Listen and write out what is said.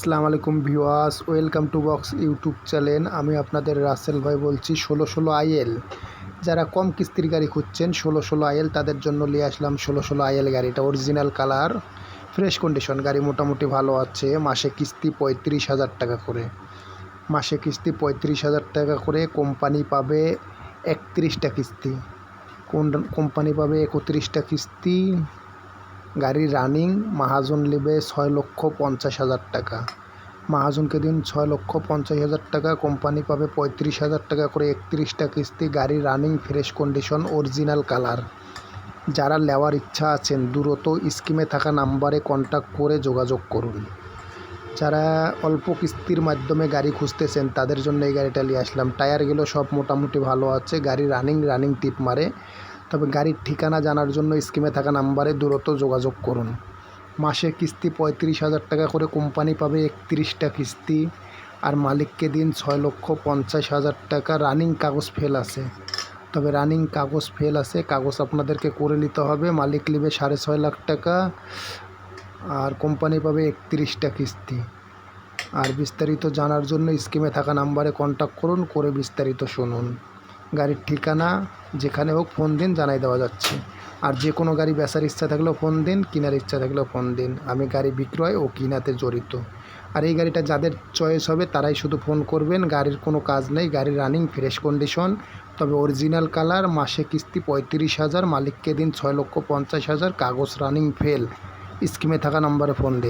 আসসালামু আলাইকুম viewers, welcome to box YouTube channel. আমি আপনাদের রাসেল ভাই বলছি, ষোলো ষোলো আইএল। যারা কম কিস্তির গাড়ি খুঁজছেন, ষোলো ষোলো আইএল, তাদের জন্য নিয়ে আসলাম ষোলো ষোলো আইএল গাড়িটা অরিজিনাল কালার ফ্রেশ কন্ডিশন গাড়ি মোটামুটি ভালো আছে। মাসে কিস্তি পঁয়ত্রিশ হাজার টাকা করে। মাসে কিস্তি পঁয়ত্রিশ হাজার টাকা করে কোম্পানি পাবে একত্রিশটা কিস্তি। কোন কোম্পানি পাবে একত্রিশটা কিস্তি? গাড়ি রানিং মাহাজন নেবে ছয় লক্ষ পঞ্চাশ হাজার টাকা। মাহাজনকে দিন ছয় লক্ষ পঞ্চাশ হাজার টাকা, কোম্পানি পাবে পঁয়ত্রিশ হাজার টাকা করে একত্রিশটা কিস্তি গাড়ি running fresh condition, original colour. যারা নেওয়ার ইচ্ছা আছেন, দ্রুত স্কিমে থাকা নাম্বারে কন্ট্যাক্ট করে যোগাযোগ করুন। যারা অল্প কিস্তির মাধ্যমে গাড়ি খুঁজতেছেন, তাদের জন্য এই গাড়িটা নিয়ে আসলাম। টায়ারগুলো সব মোটামুটি ভালো আছে গাড়ি রানিং রানিং টিপ মারে। তবে গাড়ির ঠিকানা জানার জন্য স্কিমে থাকা নাম্বারে দ্রুত যোগাযোগ করুন। মাসে কিস্তি পঁয়ত্রিশ হাজার টাকা করে কোম্পানি পাবে একত্রিশটা কিস্তি। আর মালিককে দিন ছয় লক্ষ পঞ্চাশ হাজার টাকা রানিং কাগজ ফেল আছে। তবে রানিং কাগজ ফেল আছে, কাগজ আপনাদেরকে করে নিতে হবে। মালিক নেবে সাড়ে ছয় লাখ টাকা, আর কোম্পানি পাবে একত্রিশটা কিস্তি। আর বিস্তারিত জানার জন্য স্কিমে থাকা নাম্বারে কন্ট্যাক্ট করুন, করে বিস্তারিত শুনুন। গাড়ির ঠিকানা যেখানে হোক ফোন দিন, জানাই দেওয়া যাচ্ছে। আর যে কোনো গাড়ি বেচার ইচ্ছা থাকলেও ফোন দিন, কেনার ইচ্ছা থাকলেও ফোন দিন। আমি গাড়ি বিক্রয় ও কিনাতে জড়িত। আর এই গাড়িটা যাদের চয়েস হবে, তারাই শুধু ফোন করবেন। গাড়ির কোনো কাজ নেই গাড়ি রানিং, ফ্রেশ কন্ডিশন। তবে অরিজিনাল কালার, মাসে কিস্তি পঁয়ত্রিশ হাজার, মালিককে দিন ছয় লক্ষ পঞ্চাশ হাজার, কাগজ রানিং ফেল। স্কিমে থাকা নম্বরে ফোন দিন।